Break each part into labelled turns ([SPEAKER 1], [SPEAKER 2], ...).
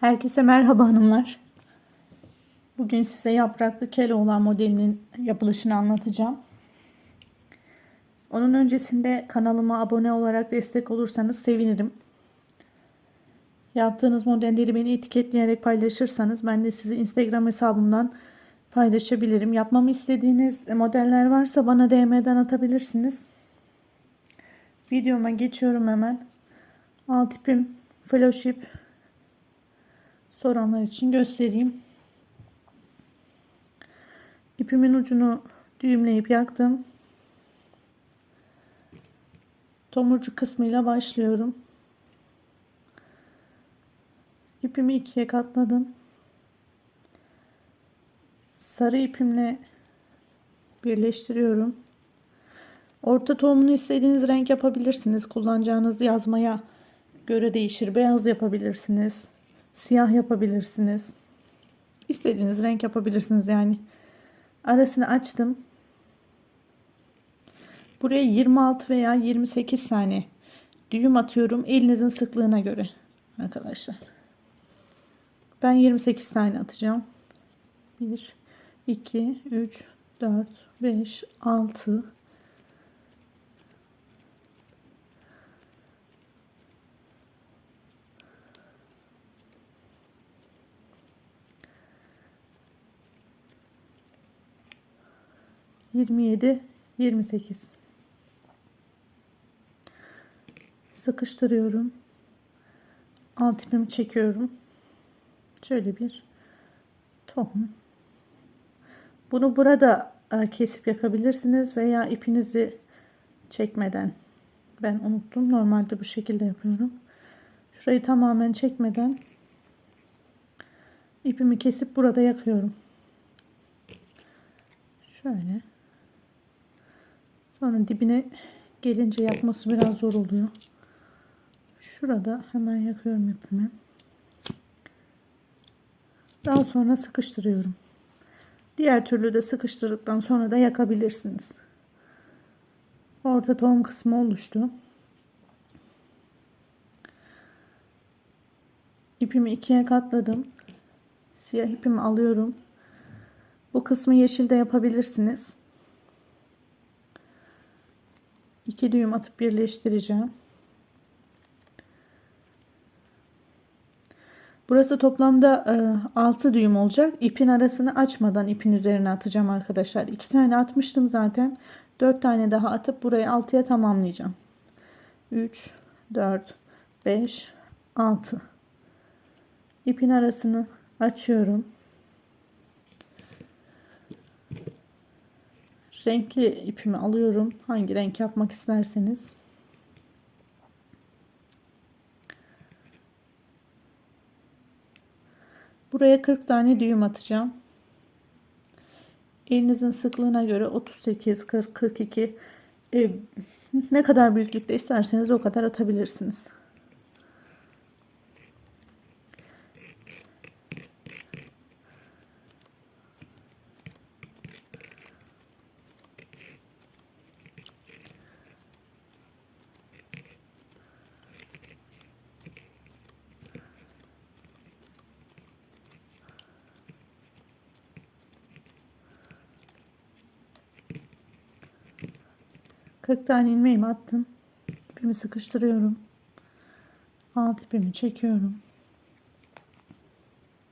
[SPEAKER 1] Herkese merhaba hanımlar. Bugün size yapraklı Keloğlan modelinin yapılışını anlatacağım. Onun öncesinde kanalıma abone olarak destek olursanız sevinirim. Yaptığınız modelleri beni etiketleyerek paylaşırsanız ben de sizi Instagram hesabımdan paylaşabilirim. Yapmamı istediğiniz modeller varsa bana DM'den atabilirsiniz. Videoma geçiyorum hemen. Alt ipim flowship soranlar için göstereyim. İpimin ucunu düğümleyip yaktım. Tomurcuk kısmıyla başlıyorum. İpimi ikiye katladım. Sarı ipimle birleştiriyorum. Orta tohumunu istediğiniz renk yapabilirsiniz. Kullanacağınız yazmaya göre değişir. Beyaz yapabilirsiniz. Siyah yapabilirsiniz. İstediğiniz renk yapabilirsiniz yani. Arasını açtım. Buraya 26 veya 28 tane düğüm atıyorum. Elinizin sıklığına göre arkadaşlar. Ben 28 tane atacağım. 1, 2, 3, 4, 5, 6, Yirmi yedi, yirmi sekiz. Sıkıştırıyorum. Alt ipimi çekiyorum. Şöyle bir tohum. Bunu burada e, kesip yakabilirsiniz veya ipinizi çekmeden. Ben unuttum. Normalde bu şekilde yapıyorum. Şurayı tamamen çekmeden ipimi kesip burada yakıyorum. Şöyle. Sonra dibine gelince yakması biraz zor oluyor. Şurada hemen yakıyorum ipimi. Daha sonra sıkıştırıyorum. Diğer türlü de sıkıştırdıktan sonra da yakabilirsiniz. Orta tohum kısmı oluştu. İpimi ikiye katladım. Siyah ipimi alıyorum. Bu kısmı yeşilde yapabilirsiniz. İki düğüm atıp birleştireceğim. Burası toplamda e, 6 düğüm olacak. İpin arasını açmadan ipin üzerine atacağım arkadaşlar. 2 tane atmıştım zaten. 4 tane daha atıp burayı 6'ya tamamlayacağım. 3, 4, 5, 6. İpin arasını açıyorum. Renkli ipimi alıyorum. Hangi renk yapmak isterseniz. Buraya 40 tane düğüm atacağım. Elinizin sıklığına göre 38, 40, 42 e, ne kadar büyüklükte isterseniz o kadar atabilirsiniz. Kırk tane ilmeğimi attım. İpimi sıkıştırıyorum. Alt ipimi çekiyorum.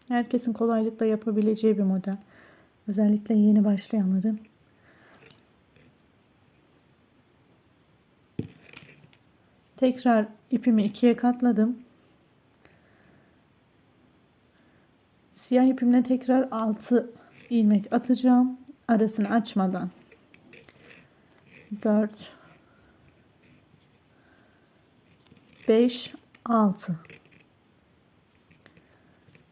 [SPEAKER 1] Herkesin kolaylıkla yapabileceği bir model. Özellikle yeni başlayanların. Tekrar ipimi ikiye katladım. Siyah ipimle tekrar 6 ilmek atacağım. Arasını açmadan. 4 5 6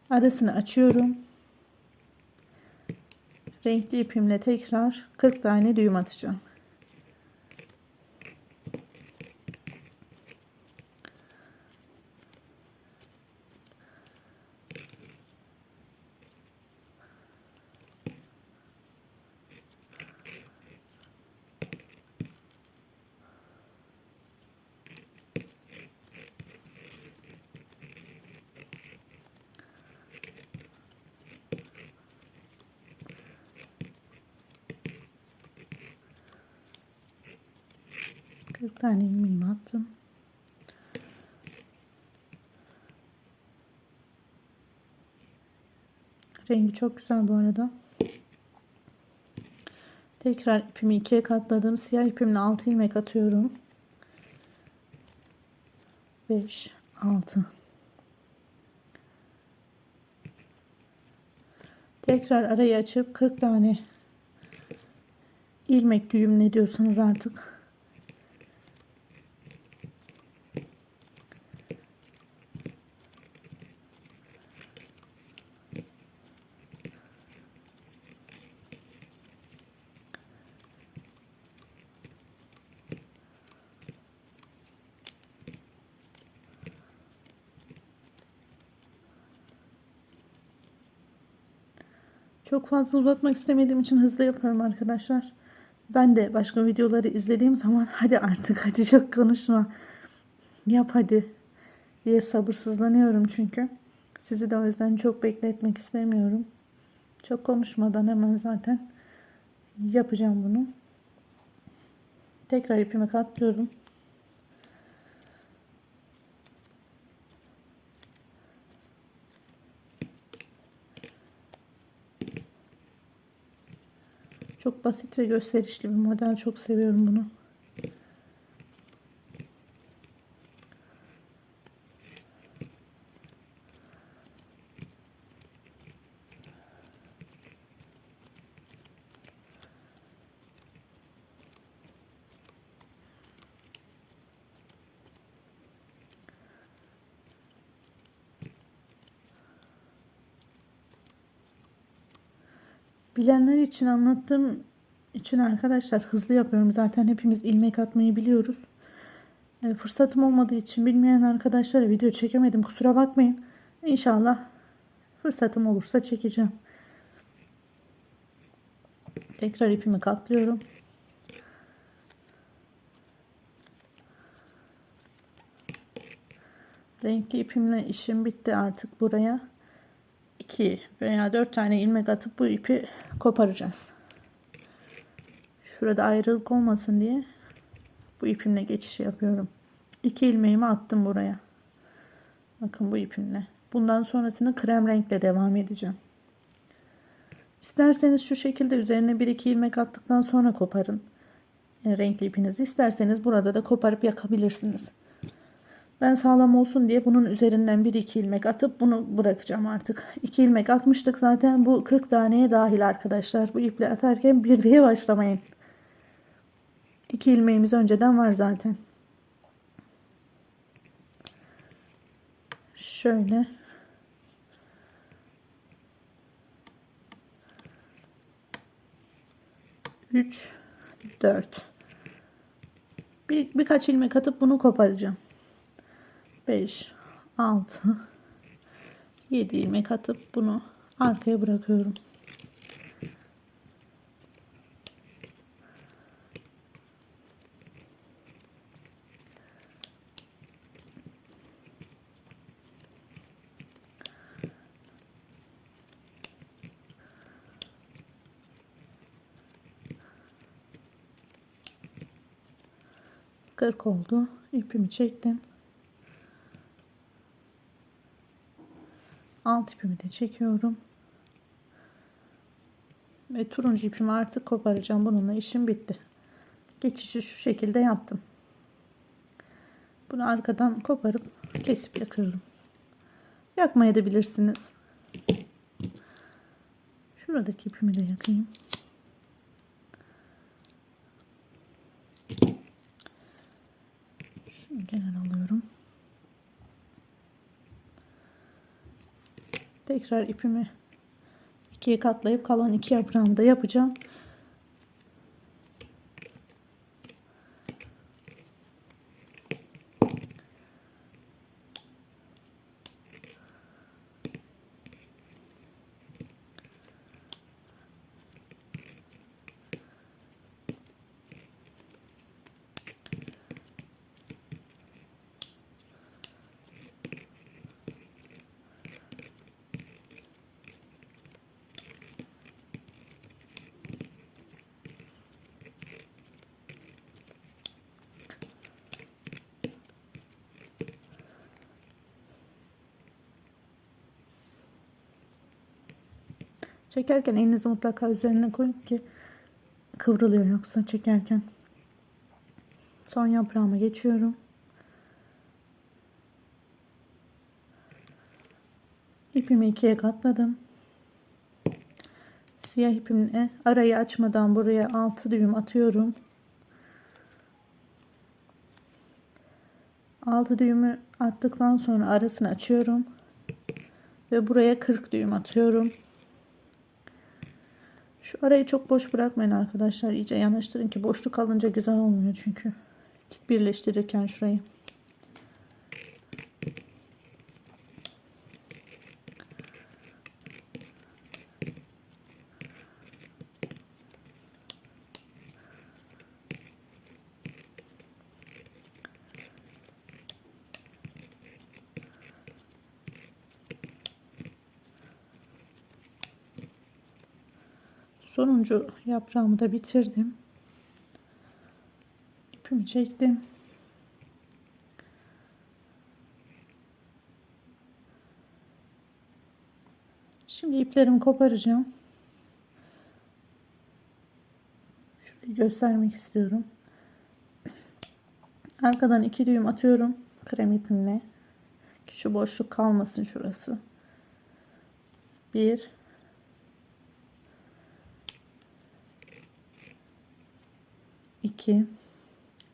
[SPEAKER 1] arasını açıyorum. Renkli ipimle tekrar 40 tane düğüm atacağım. 40 tane ilmeğimi attım. Rengi çok güzel bu arada. Tekrar ipimi ikiye katladım. Siyah ipimle 6 ilmek atıyorum. 5 6 Tekrar arayı açıp 40 tane ilmek düğüm ne diyorsanız artık Çok fazla uzatmak istemediğim için hızlı yapıyorum arkadaşlar. Ben de başka videoları izlediğim zaman hadi artık hadi çok konuşma. Yap hadi diye sabırsızlanıyorum çünkü. Sizi de o yüzden çok bekletmek istemiyorum. Çok konuşmadan hemen zaten yapacağım bunu. Tekrar ipimi katlıyorum. Çok basit ve gösterişli bir model. Çok seviyorum bunu. Bilenler için anlattığım için arkadaşlar hızlı yapıyorum. Zaten hepimiz ilmek atmayı biliyoruz. E, fırsatım olmadığı için bilmeyen arkadaşlara video çekemedim. Kusura bakmayın. İnşallah fırsatım olursa çekeceğim. Tekrar ipimi katlıyorum. Renkli ipimle işim bitti artık buraya. 2 veya 4 tane ilmek atıp bu ipi koparacağız. Şurada ayrılık olmasın diye bu ipimle geçiş yapıyorum. 2 ilmeğimi attım buraya. Bakın bu ipimle. Bundan sonrasını krem renkle devam edeceğim. İsterseniz şu şekilde üzerine 1-2 ilmek attıktan sonra koparın. Yani renkli ipinizi isterseniz burada da koparıp yakabilirsiniz. Ben sağlam olsun diye bunun üzerinden 1-2 ilmek atıp bunu bırakacağım artık. 2 ilmek atmıştık zaten bu 40 taneye dahil arkadaşlar. Bu iple atarken bir diye başlamayın. 2 ilmeğimiz önceden var zaten. Şöyle. Üç, dört. Bir, birkaç ilmek atıp bunu koparacağım. 5 6 7 ilmek atıp bunu arkaya bırakıyorum. Kırk oldu. İpimi çektim. Alt ipimi de çekiyorum. Ve turuncu ipimi artık koparacağım. Bununla işim bitti. Geçişi şu şekilde yaptım. Bunu arkadan koparıp kesip yakıyorum. Yakmaya da bilirsiniz. Şuradaki ipimi de yakayım. Şunu genel alıyorum. Tekrar ipimi ikiye katlayıp kalan iki yaprağımı da yapacağım. Çekerken elinizi mutlaka üzerine koyun ki kıvrılıyor yoksa çekerken. Son yaprağıma geçiyorum. İpimi ikiye katladım. Siyah ipimle arayı açmadan buraya 6 düğüm atıyorum. 6 düğümü attıktan sonra arasını açıyorum. Ve buraya 40 düğüm atıyorum. Şu arayı çok boş bırakmayın arkadaşlar. İyice yanaştırın ki boşluk kalınca güzel olmuyor çünkü. Birleştirirken şurayı. Sonuncu yaprağımı da bitirdim. İpimi çektim. Şimdi iplerimi koparacağım. Şurayı göstermek istiyorum. Arkadan iki düğüm atıyorum krem ipimle. Ki şu boşluk kalmasın şurası. Bir 2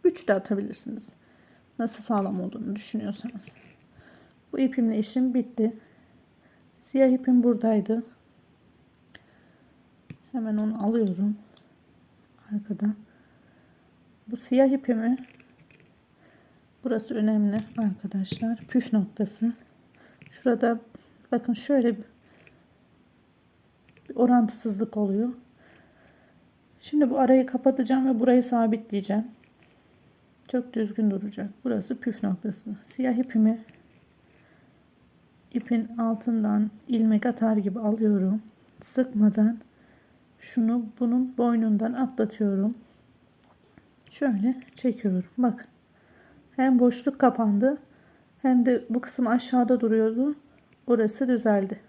[SPEAKER 1] 3 de atabilirsiniz. Nasıl sağlam olduğunu düşünüyorsanız. Bu ipimle işim bitti. Siyah ipim buradaydı. Hemen onu alıyorum. Arkada. Bu siyah ipimi burası önemli arkadaşlar. Püf noktası. Şurada bakın şöyle bir orantısızlık oluyor. Şimdi bu arayı kapatacağım ve burayı sabitleyeceğim. Çok düzgün duracak. Burası püf noktası. Siyah ipimi ipin altından ilmek atar gibi alıyorum. Sıkmadan şunu bunun boynundan atlatıyorum. Şöyle çekiyorum. Bakın. Hem boşluk kapandı hem de bu kısım aşağıda duruyordu. Orası düzeldi.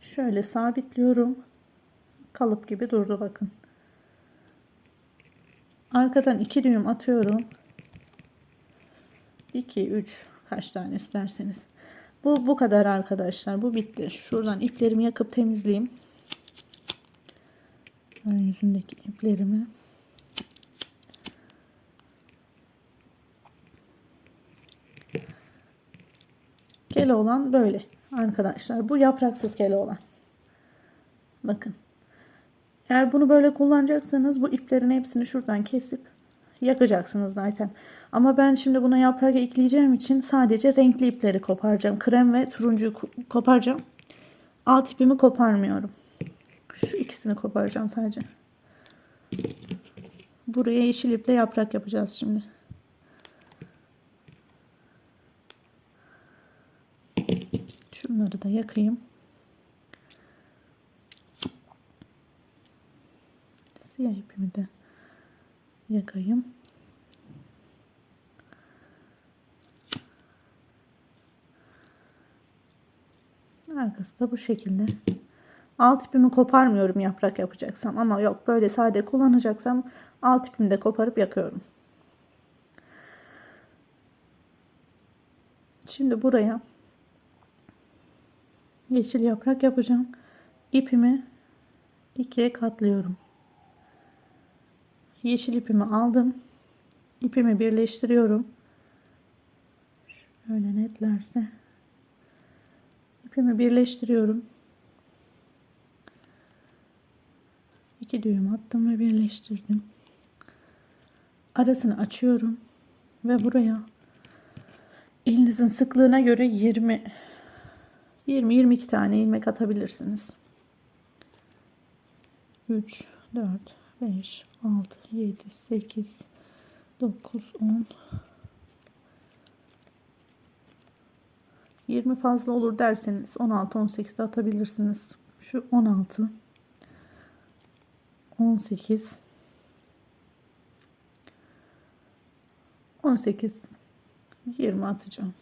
[SPEAKER 1] Şöyle sabitliyorum. Kalıp gibi durdu bakın. Arkadan iki düğüm atıyorum. 2 3 kaç tane isterseniz. Bu bu kadar arkadaşlar. Bu bitti. Şuradan iplerimi yakıp temizleyeyim. Ön yüzündeki iplerimi. Kele olan böyle arkadaşlar. Bu yapraksız kele olan. Bakın. Eğer bunu böyle kullanacaksanız bu iplerin hepsini şuradan kesip yakacaksınız zaten. Ama ben şimdi buna yaprak ekleyeceğim için sadece renkli ipleri koparacağım. Krem ve turuncuyu koparacağım. Alt ipimi koparmıyorum. Şu ikisini koparacağım sadece. Buraya yeşil iple yaprak yapacağız şimdi. Şunları da yakayım. Siyah ipimi de yakayım. Arkası da bu şekilde. Alt ipimi koparmıyorum yaprak yapacaksam ama yok böyle sade kullanacaksam alt ipimi de koparıp yakıyorum. Şimdi buraya yeşil yaprak yapacağım. İpimi ikiye katlıyorum yeşil ipimi aldım. İpimi birleştiriyorum. Şöyle netlerse. İpimi birleştiriyorum. İki düğüm attım ve birleştirdim. Arasını açıyorum ve buraya elinizin sıklığına göre 20 20 22 tane ilmek atabilirsiniz. 3 4 5 6 7 8 9 10 20 fazla olur derseniz 16 18 de atabilirsiniz. Şu 16 18 18 20 atacağım.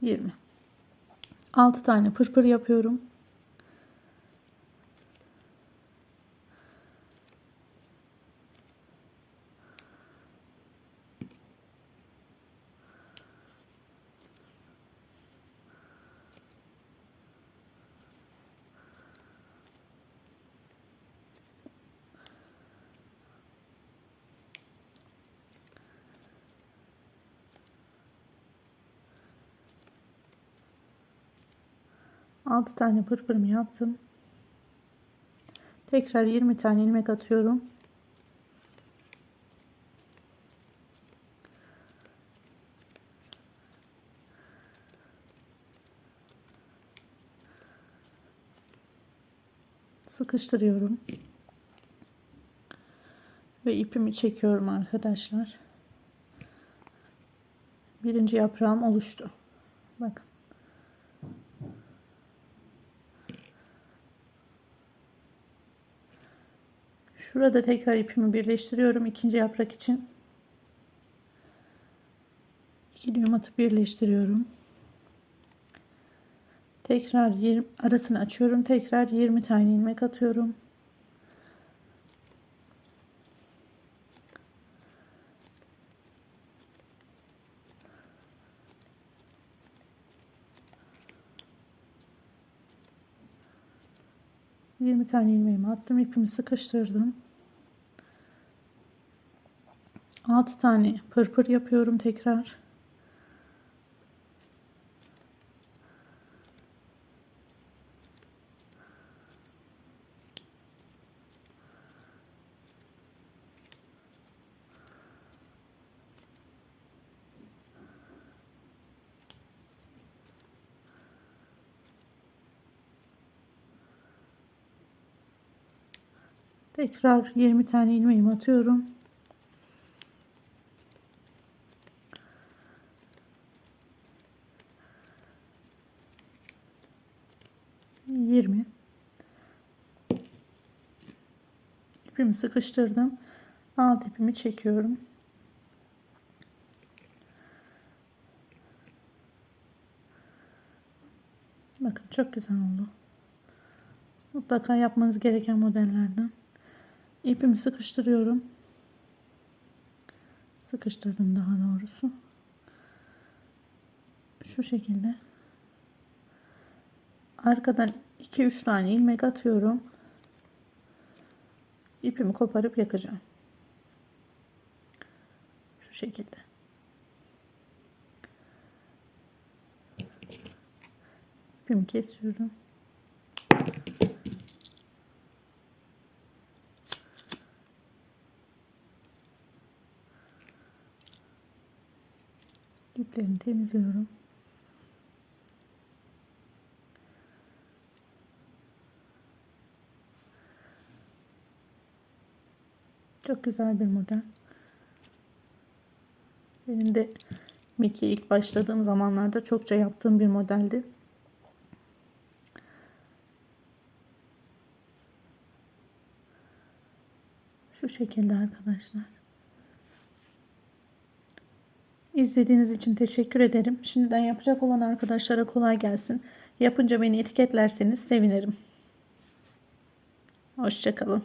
[SPEAKER 1] 20 6 tane pırpır yapıyorum. 6 tane pırpırımı yaptım. Tekrar 20 tane ilmek atıyorum. Sıkıştırıyorum. Ve ipimi çekiyorum arkadaşlar. Birinci yaprağım oluştu. Bakın. Şurada tekrar ipimi birleştiriyorum ikinci yaprak için. İki düğüm atıp birleştiriyorum. Tekrar 20 arasını açıyorum. Tekrar 20 tane ilmek atıyorum. Yirmi tane ilmeğimi attım. ipimi sıkıştırdım. 6 tane pırpır yapıyorum tekrar. Tekrar 20 tane ilmeğimi atıyorum. Yirmi. İpimi sıkıştırdım. Alt ipimi çekiyorum. Bakın çok güzel oldu. Mutlaka yapmanız gereken modellerden. İpimi sıkıştırıyorum. Sıkıştırdım daha doğrusu. Şu şekilde. Arkadan 2-3 tane ilmek atıyorum. İpimi koparıp yakacağım. Şu şekilde. İpimi kesiyorum. İplerimi temizliyorum. Çok güzel bir model. Benim de Mickey ilk başladığım zamanlarda çokça yaptığım bir modeldi. Şu şekilde arkadaşlar. İzlediğiniz için teşekkür ederim. Şimdiden yapacak olan arkadaşlara kolay gelsin. Yapınca beni etiketlerseniz sevinirim. Hoşçakalın.